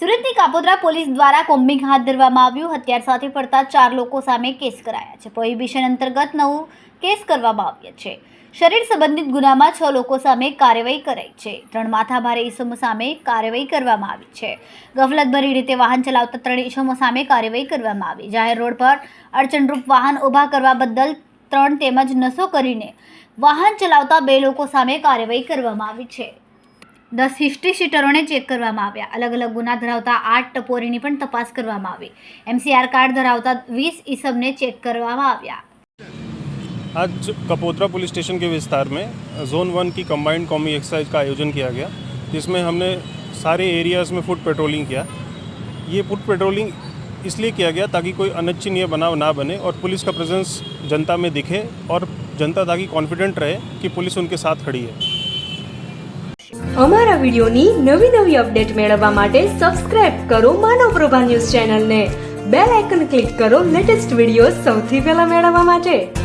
સુરતની કાપોદ્રા પોલીસ દ્વારા કોમ્બિંગ હાથ ધરવામાં આવ્યું. હત્યાર સાથે ફરતા ચાર લોકો સામે કેસ કરાયા છે. પ્રોહિબિશન અંતર્ગત નવું કેસ કરવામાં આવ્યા છે. શરીર સંબંધિત ગુનામાં છ લોકો સામે કાર્યવાહી કરાઈ છે. ત્રણ માથાભારે ઈસમો સામે કાર્યવાહી કરવામાં આવી છે. ગફલતભરી રીતે વાહન ચલાવતા ત્રણ ઈસમો સામે કાર્યવાહી કરવામાં આવી. જાહેર રોડ પર અડચણરૂપ વાહન ઊભા કરવા બદલ ત્રણ તેમજ નશો કરીને વાહન ચલાવતા બે લોકો સામે કાર્યવાહી કરવામાં આવી છે દસ હિસ્ટ્રી શીટરોને ચેક કરવામાં આવ્યા અલગ અલગ ગુના ધરાવતા આઠ ટપોરીની પણ તપાસ કરવામાં આવી એમસીઆર કાર્ડ ધરાવતા વીસ ઈસમને ચેક કરવામાં આવ્યા आज कपोत्रा पुलिस स्टेशन के विस्तार में जोन वन की कंबाइंड कॉमी एक्सरसाइज का आयोजन किया गया जिसमें हमने सारे एरियाज़ में फुट पेट्रोलिंग किया ये फुट पेट्रोलिंग इसलिए किया गया ताकि कोई अनिच्छनीय बनाव ना बने और पुलिस का प्रेजेंस जनता में दिखे और जनता ताकि कॉन्फिडेंट रहे कि पुलिस उनके साथ खड़ी है અમારા વિડિયોની નવી નવી અપડેટ મેળવવા માટે સબસ્ક્રાઇબ કરો માનવ પ્રભા ન્યૂઝ ચેનલને બેલ આઇકન ક્લિક કરો લેટેસ્ટ વિડીયો સૌથી પહેલા મેળવવા માટે